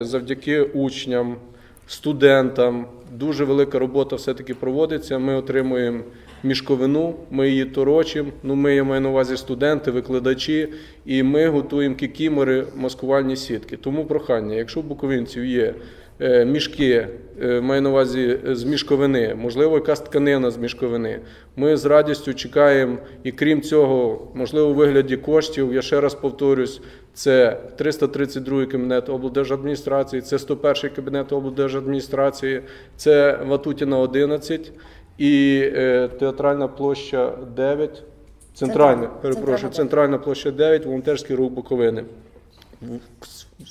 Завдяки учням, студентам дуже велика робота все-таки проводиться. Ми отримуємо мішковину, ми її торочимо. Ну, ми я маю на увазі студенти, викладачі, і ми готуємо кікімори, маскувальні сітки. Тому прохання, якщо у буковинців є е, мішки, маю на увазі е, з мішковини, можливо, якась тканина з мішковини. Ми з радістю чекаємо, і крім цього, можливо, у вигляді коштів, я ще раз повторюсь, це 332 кабінет облдержадміністрації, це 101 кабінет облдержадміністрації, це Ватутіна 11 і е, театральна площа 9. Центральна, Центральна. перепрошую, Центральна, центральна площа 9, волонтерський рух Буковини.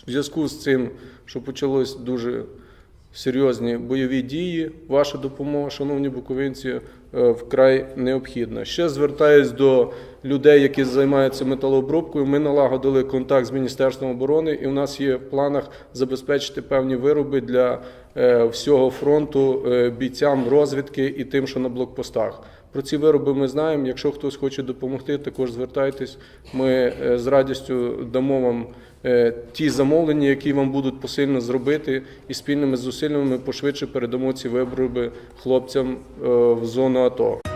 В зв'язку з цим, що почалось дуже серйозні бойові дії, ваша допомога, шановні буковинці, вкрай необхідна. Ще звертаюсь до людей, які займаються металообробкою. Ми налагодили контакт з Міністерством оборони, і у нас є в планах забезпечити певні вироби для е, всього фронту е, бійцям розвідки і тим, що на блокпостах. Про ці вироби ми знаємо. Якщо хтось хоче допомогти, також звертайтесь. Ми е, з радістю дамо вам е, ті замовлення, які вам будуть посильно зробити, і спільними зусиллями ми пошвидше передамо ці вироби хлопцям е, в зону wabarakatuh